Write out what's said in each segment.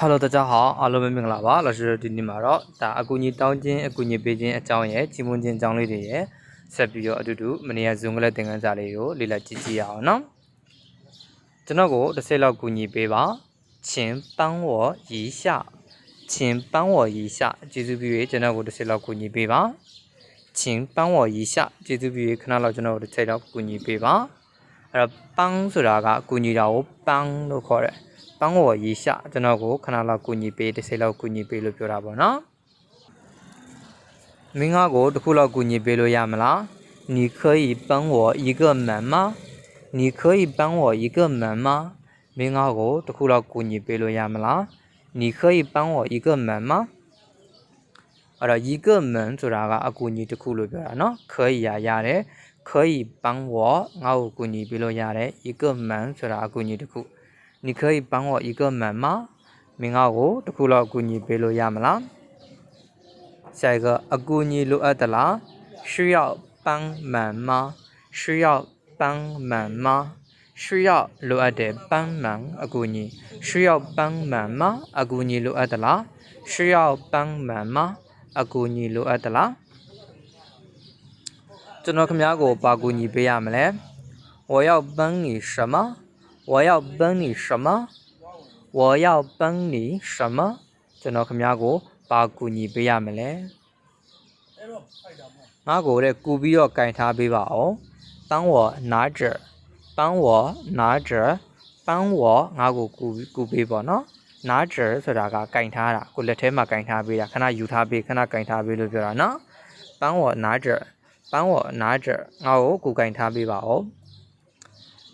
Hello 大家好အားလုံးပဲမင်္ဂလာပါ老师ဒီနေ့မှာတော့ဒါအကူအညီတောင်းခြင်းအကူအညီပေးခြင်းအကြောင်းရဲ့ကြီးမွန်းခြင်းအကြောင်းလေးတွေရဲ့ဆက်ပြီးတော့အတူတူမနေ့က Zoom ကလေးသင်ခန်းစာလေးကိုလေ့လာကြည့်ကြည့်ရအောင်နော်ကျွန်တော်ကိုတစ်စိတ်လောက်ကူညီပေးပါ请帮我一下请帮我一下ကျေးဇူးပြု၍ကျွန်တော်ကိုတစ်စိတ်လောက်ကူညီပေးပါ请帮我一下ကျေးဇူးပြု၍ခဏလောက်ကျွန်တော်ကိုတစ်စိတ်လောက်ကူညီပေးပါအဲ့တော့ပန်းဆိုတာကအကူအညီတာကိုပန်းလို့ခေါ်တယ် ပန်း我一下ကျွန်တော်ကိုခဏလောက်ကူညီပေးတစ်စိတ်လောက်ကူညီပေးလို့ပြောတာပေါ့နော်မင်းငါကိုတစ်ခုလောက်ကူညီပေးလို့ရမလား你可以帮我一个忙吗你可以帮我一个忙吗မင်းငါကိုတစ်ခုလောက်ကူညီပေးလို့ရမလား你可以帮我一个忙吗အဲ့တော့一个忙ဆိုတာကအကူအညီတစ်ခုလို့ပြောတာเนาะ可以ရရတယ်可以帮我ငါ့ကိုကူညီပေးလို့ရတယ်一个忙ဆိုတာအကူအညီတစ်ခု 你可以帮我一个忙吗မင်းငါကိုတစ်ခုလောက်ကူညီပေးလို့ရမလား下一个အကူအညီလိုအပ်သလား需要帮忙吗需要帮忙吗需要လိုအပ်တယ်帮忙အကူအညီ需要帮忙吗အကူအညီလိုအပ်သလား需要帮忙吗အကူအညီလိုအပ်သလားကျွန်တော်ခင်ဗျားကိုပါကူညီပေးရမလဲ我要帮你什么 我要帮你什么我要帮你什么ကျွန်တော်ခင်ဗျားကိုပါကူညီပေးရမလဲငါကိုတဲ့ကူပြီးတော့ကင်ထားပေးပါအောင်帮我拿着帮我拿着帮我ငါကိုကူကူပေးပေါ့နော်拿着ဆိုတာကကင်ထားတာကိုလက်ထဲမှာကင်ထားပေးတာခဏယူထားပေးခဏကင်ထားပေးလို့ပြောတာနော်帮我拿着帮我拿着ငါကိုကူကင်ထားပေးပါအောင်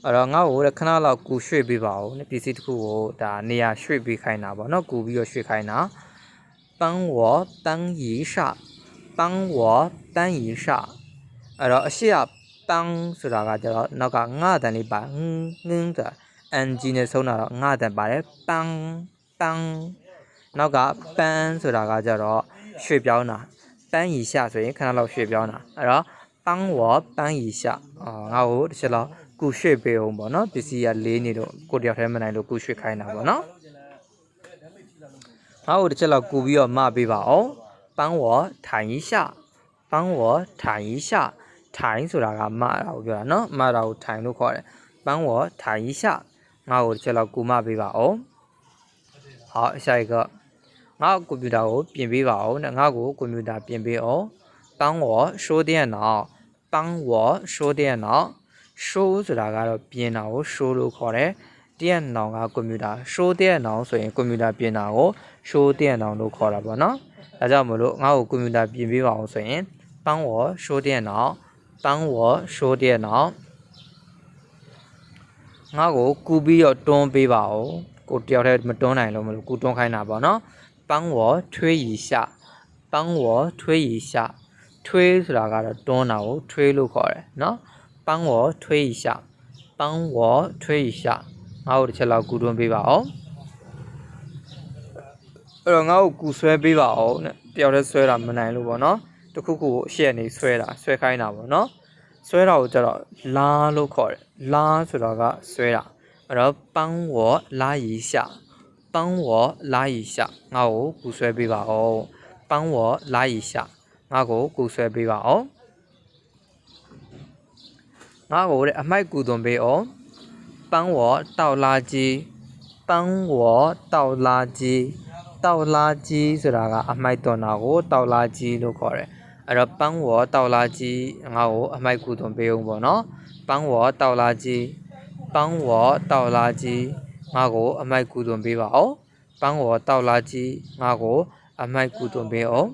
အဲ့တော့ငါ့ကိုတဲ့ခဏလောက်ကူရွှေ့ပေးပါဦးပစ္စည်းတစ်ခုကိုဒါနေရာရွှေ့ပေးခိုင်းတာပေါ့နော်ကူပြီးတော့ရွှေ့ခိုင်းတာပန်းဝပန်းရီရှာပန်းဝပန်းရီရှာအဲ့တော့အရှိကပန်းဆိုတာကကျတော့နောက်ကငါတန်လေးပါငင်းငင်းဆိုတာ ng နဲ့ဆုံးတာတော့ငါတန်ပါတယ်ပန်းပန်းနောက်ကပန်းဆိုတာကကျတော့ရွှေ့ပြောင်းတာပန်းရီရှာဆိုရင်ခဏလောက်ရွှေ့ပြောင်းတာအဲ့တော့ပန်းဝပန်းရီရှာအော်ငါ့ကိုတစ်ချက်လောက် ကုရွှေ့ပေးအောင်ပေါ့နော်ပစ္စည်းကလေးနေတော့ကိုတယောက်တည်းမနိုင်လို့ကုရွှေ့ခိုင်းတာပေါ့နော်ငါ့ကိုတစ်ချက်လောက်ကုပြီးတော့မပေးပါအောင်ပန်းဝေါ်ထိုင်ရှာပန်းဝေါ်ထိုင်ရှာထိုင်ဆိုတာကမတာကိုပြောတာနော်မတာကိုထိုင်လို့ခေါ်တယ်ပန်းဝေါ်ထိုင်ရှာငါ့ကိုတစ်ချက်လောက်ကုမပေးပါအောင်ဟာအရှိုက်ကငါ့ကွန်ပျူတာကိုပြင်ပေးပါအောင်ငါ့ကိုကွန်ပျူတာပြင်ပေးအောင်ပန်းဝေါ်ရှိုးတဲ့နော်ပန်းဝေါ်ရှိုးတဲ့နော် show ဆိုတာကတော့ပြင်တာကို show လို့ခေါ်တယ်တည့်ရနောင်ကကွန်ပျူတာ show တည့်ရနောင်ဆိုရင်ကွန်ပျူတာပြင်တာကို show တည့်ရနောင်လို့ခေါ်တာပေါ့နော်ဒါကြောင့်မလို့ငါ့ကိုကွန်ပျူတာပြင်ပေးပါအောင်ဆိုရင်ပန်းဝေါ် show တည့်ရနောင်ပန်းဝေါ် show တည့်ရနောင်ငါ့ကိုကူပြီးတော့တွန်းပေးပါအောင်ကိုတယောက်တည်းမတွန်းနိုင်လို့မလို့ကူတွန်းခိုင်းတာပေါ့နော်ပန်းဝေါ်ထွေးရီရှာပန်းဝေါ်ထွေးရီရှာထွေးဆိုတာကတော့တွန်းတာကိုထွေးလို့ခေါ်တယ်နော် 帮我推一下帮我推一下ငါ့ကိုတစ်ချက်လောက်ကူတွန်းပေးပါဦးအဲ့တော့ငါ့ကိုကူဆွဲပေးပါဦးတဲ့တယောက်တည်းဆွဲတာမနိုင်လို့ပေါ့နော်တစ်ခုခုကိုအရှက်နေဆွဲတာဆွဲခိုင်းတာပေါ့နော်ဆွဲတာကိုကျတော့လာလို့ခေါ်တယ်လာဆိုတော့ကဆွဲတာအဲ့တော့ပန်းဝလာ一下ပန်းဝလာ一下ငါ့ကိုကူဆွဲပေးပါဦးပန်းဝလာ一下ငါ့ကိုကူဆွဲပေးပါဦးငါ့ ကိုတဲ့အမိုက်ကူသွန်ပေးအောင်ပန်းဝတောက်လာကြီးပန်းဝတောက်လာကြီးတောက်လာကြီးဆိုတာကအမိုက်သွန်တာကိုတောက်လာကြီးလို့ခေါ်တယ်အဲ့တော့ပန်းဝတောက်လာကြီးငါ့ကိုအမိုက်ကူသွန်ပေးအောင်ပေါ့နော်ပန်းဝတောက်လာကြီးပန်းဝတောက်လာကြီးငါ့ကိုအမိုက်ကူသွန်ပေးပါအောင်ပန်းဝတောက်လာကြီးငါ့ကိုအမိုက်ကူသွန်ပေးအောင်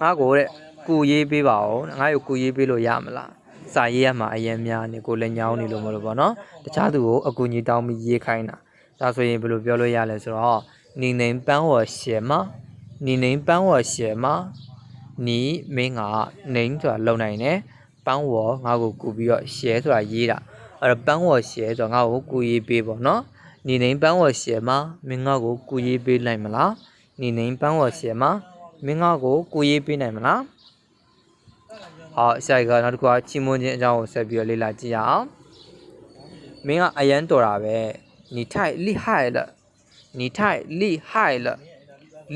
ငါ့ကိုတဲ့ ကူရေးပေးပါအောင်ငါ့ကိုကူရေးပေးလို့ရမလားစာရေးရမှာအရင်များနေကိုလည်းညောင်းနေလို့မလို့ပေါ့နော်တခြားသူကိုအကူကြီးတောင်းပြီးရေးခိုင်းတာဒါဆိုရင်ဘယ်လိုပြောလို့ရလဲဆိုတော့你能帮我写吗你能帮我写吗你မင်းကနင်းဆိုတာလုံနိုင်တယ်ပန်းဝငါ့ကိုကူပြီးတော့ရှဲဆိုတာရေးတာအဲ့တော့ပန်းဝရှဲဆိုတာငါ့ကိုကူရေးပေးပေါ့နော်你能帮我写吗မင်းငါ့ကိုကူရေးပေးနိုင်မလား你能帮我写吗မင်းငါ့ကိုကူရေးပေးနိုင် မလား好下一个နောက်တစ်ခုကချီမွန်းခြင်းအကြောင်းကိုဆက်ပြီးတော့လေ့လာကြည့်ရအောင်မင်းကအရန်တော်တာပဲ 你太厉害了你太厉害了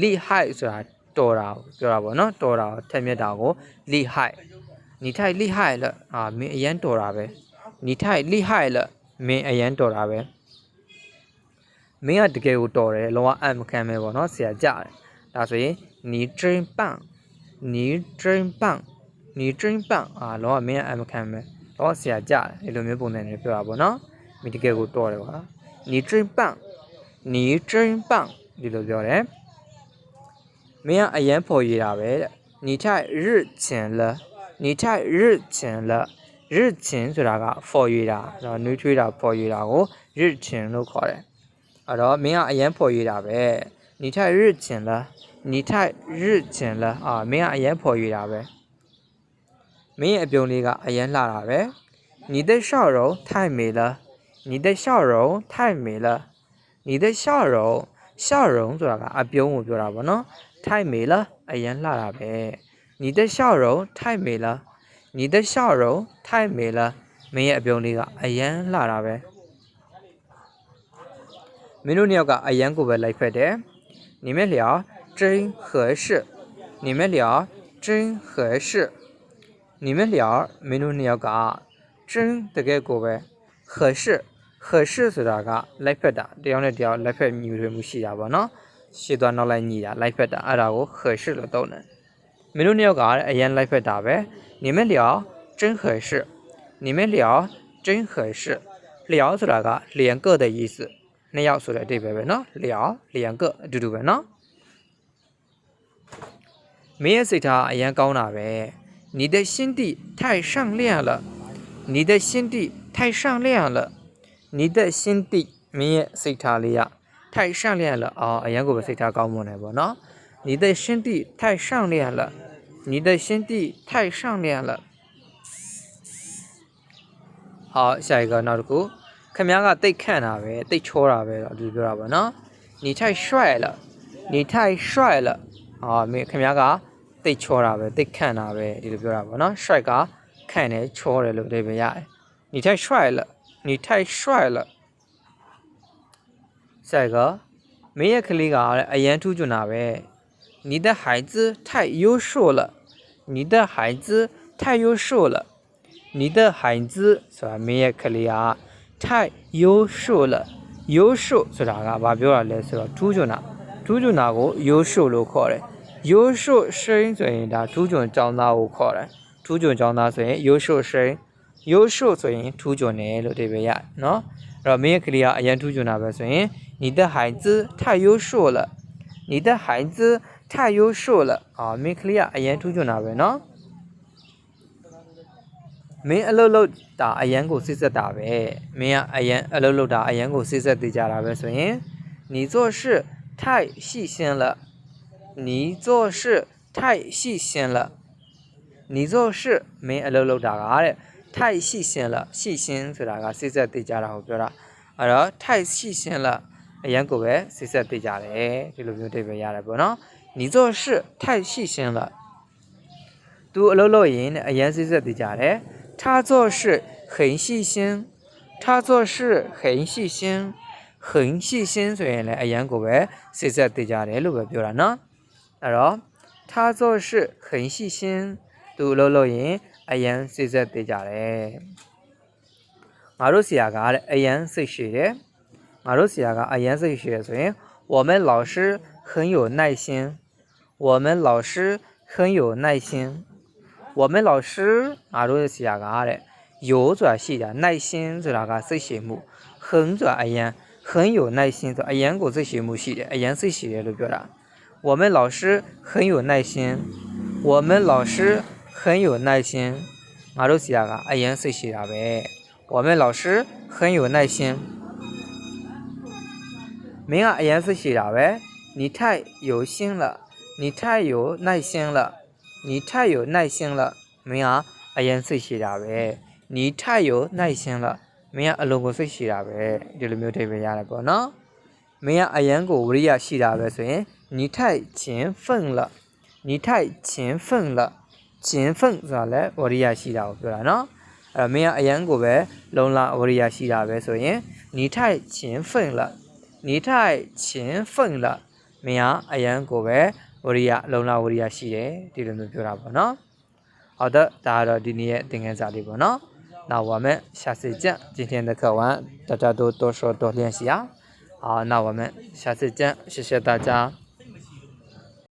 厉害ဆိုတာတော်တာကိုပြောတာပေါ့နော်တော်တာကိုထက်မြက်တာကို厉害你太厉害了အာမင်းအရန်တော်တာပဲ你太厉害了မင်းအရန်တော်တာပဲမင်းကတကယ်ကိုတော်တယ်လောကအမခံပဲပေါ့နော်ဆရာကြတယ်ဒါဆိုရင်你真棒你真棒 你真棒အာလောကမင်းကအမခံပဲလောကဆရာကြတယ်ဒီလိုမျိုးပုံစံနဲ့ပြောတာပေါ့နော်မင်းတကယ်ကိုတော်တယ်ကွာ你真棒你真棒ဒီလိုပြောတယ်မင်းကအရန်ဖော်ရတာပဲတဲ့你太日前了你太日前了日前ဆိုတာကဖော်ရတာနော်နှွေးထွေးတာဖော်ရတာကို日前လို့ခေါ်တယ်အဲ့တော့မင်းကအရန်ဖော်ရတာပဲ你太日前了你太日前了အာမင်းကအရန်ဖော်ရတာပဲ မင်းရဲ့အပြုံးလေးကအရန်လှတာပဲ你的笑容太美了你的笑容太美了你的笑容笑容ဆိုတာကအပြုံးကိုပြောတာပေါ့နော်太美了အရန်လှတာပဲ你的笑容太美了你的笑容太美了မင်းရဲ့အပြုံးလေးကအရန်လှတာပဲမင်းတို့နှစ်ယောက်ကအရန်ကိုပဲလိုက်ဖက်တယ်你们俩真合适你们俩真合适 你们俩儿မင်းတို့နှစ်ယောက်က真တကယ်ကိုပဲ合适合适ဆိုတာကလိုက်ဖက်တာတယောက်နဲ့တယောက်လိုက်ဖက်ညီတွေမှုရှိတာပေါ့နော်ရှေ့သွားနောက်လိုက်ညီတာလိုက်ဖက်တာအဲ့ဒါကို合适လို့သုံးတယ်မင်းတို့နှစ်ယောက်ကအရန်လိုက်ဖက်တာပဲ你们俩真合适你们俩真合适လျောဆိုတာကလျံကတဲ့意思နှစ်ယောက်ဆိုတဲ့အတိတ်ပဲပဲနော်လျောလျံကအတူတူပဲနော်မင်းရဲ့စိတ်ထားအရန်ကောင်းတာပဲ 你的心地太善良了，你的心地太善良了，你的心地မင်းရဲ့စိတ်ထားလေးကထိုက်善良了အော်အရန်ကိုပဲစိတ်ထားကောင်းမွန်တယ်ပေါ့နော်你的心地太善良了，你的心地太善良了。好，下一个နောက်တစ်ခုခမ ्या ကတိတ်ခန့်တာပဲတိတ်ချောတာပဲတော့ဒီပြောတာပါနော်你太帅了你太帅了啊မင်းခမ ्या က တိတ်ချောတာပဲတိတ်ခန့်တာပဲဒီလိုပြောတာပေါ့နော်帅ကခန့်တယ်ချောတယ်လို့အဓိပ္ပာယ်ရတယ်你太帅了你太帅了下一个မင်းရဲ့ကလေးကအရန်ထူးချွန်တာပဲ你的孩子太优秀了你的孩子太优秀了你的孩子ဆိုတာမင်းရဲ့ကလေးက太优秀了优秀ဆိုတာကဘာပြောတာလဲဆိုတော့ထူးချွန်တာထူးချွန်တာကို优秀လို့ခေါ်တယ် 优秀生ဆိုရင်ဒါထူးချွန်ကျောင်းသားကိုခေါ်တယ်ထူးချွန်ကျောင်းသားဆိုရင်优秀生优秀ဆိုရင်ထူးချွန်တယ်လို့အဓိပ္ပာယ်ရတယ်နော်အဲ့တော့မင်းရဲ့ကလေးကအရန်ထူးချွန်တာပဲဆိုရင်你的孩子太优秀了你的孩子太优秀了အာမင်းကလေးကအရန်ထူးချွန်တာပဲနော်မင်းအလုပ်လုပ်တာအရန်ကိုစစ်ဆက်တာပဲမင်းကအရန်အလုပ်လုပ်တာအရန်ကိုစစ်ဆက်သေးကြတာပဲဆိုရင်你做事太细心了 你做事太细心了你做事မင်းအလုပ်လုပ်တာကတဲ့太细心了细心ဆိုတာကစစ်ဆက်သေးကြတာကိုပြောတာအဲ့တော့太细心了အရန်ကိုပဲစစ်ဆက်သေးကြတယ်ဒီလိုမျိုးအဓိပ္ပာယ်ရတယ်ပေါ့နော်你做事太细心了သူအလုပ်လုပ်ရင်တဲ့အရန်စစ်ဆက်သေးကြတယ်他做事很细心他做事很细心很细心ဆိုရင်လည်းအရန်ကိုပဲစစ်ဆက်သေးကြတယ်လို့ပဲပြောတာနော် အဲ့တော့他做事很细心သူအလုပ်လုပ်ရင်အရန်စစ်ဆက်သေးကြတယ်ငါတို့ဆရာကတဲ့အရန်စိတ်ရှိတယ်ငါတို့ဆရာကအရန်စိတ်ရှိတယ်ဆိုရင်我们老师很有耐心我们老师很有耐心我们老师ငါတို့ဆရာကတဲ့有ဆိုတာရှိတာ耐心ဆိုတာကစိတ်ရှိမှု很ဆိုတာအရန်很有耐心ဆိုအရန်ကိုစိတ်ရှိမှုရှိတယ်အရန်စိတ်ရှိတယ်လို့ပြောတာ 我们老师很有耐心我们老师很有耐心。阿鲁西亚阿颜色西亚喂我们老师很有耐心。明儿阿颜色西亚喂你太有心了。你太有耐心了。你太有耐心了。明儿阿颜色西亚喂你太有耐心了。明儿阿鲁古斯西亚喂就是没有这个样的歌呢 မင်းကအရန်ကိုဝရိယရှိတာပဲဆိုရင်你太勤奋了你太勤奋了勤奋ဆိုတာလည်းဝရိယရှိတာကိုပြောတာနော် အဲ့တော့မင်းကအရန်ကိုပဲလုံလဝရိယရှိတာပဲဆိုရင်你太勤奋了你太勤奋了မင်းကအရန်ကိုပဲဝရိယလုံလဝရိယရှိတယ်ဒီလိုမျိုးပြောတာပေါ့နော်好的ဒါကတော့ဒီနေ့ရဲ့သင်ခန်းစာလေးပေါ့နော်那我们下次见今天的课文大家都多说多练习啊 好那我们下次见谢谢大家。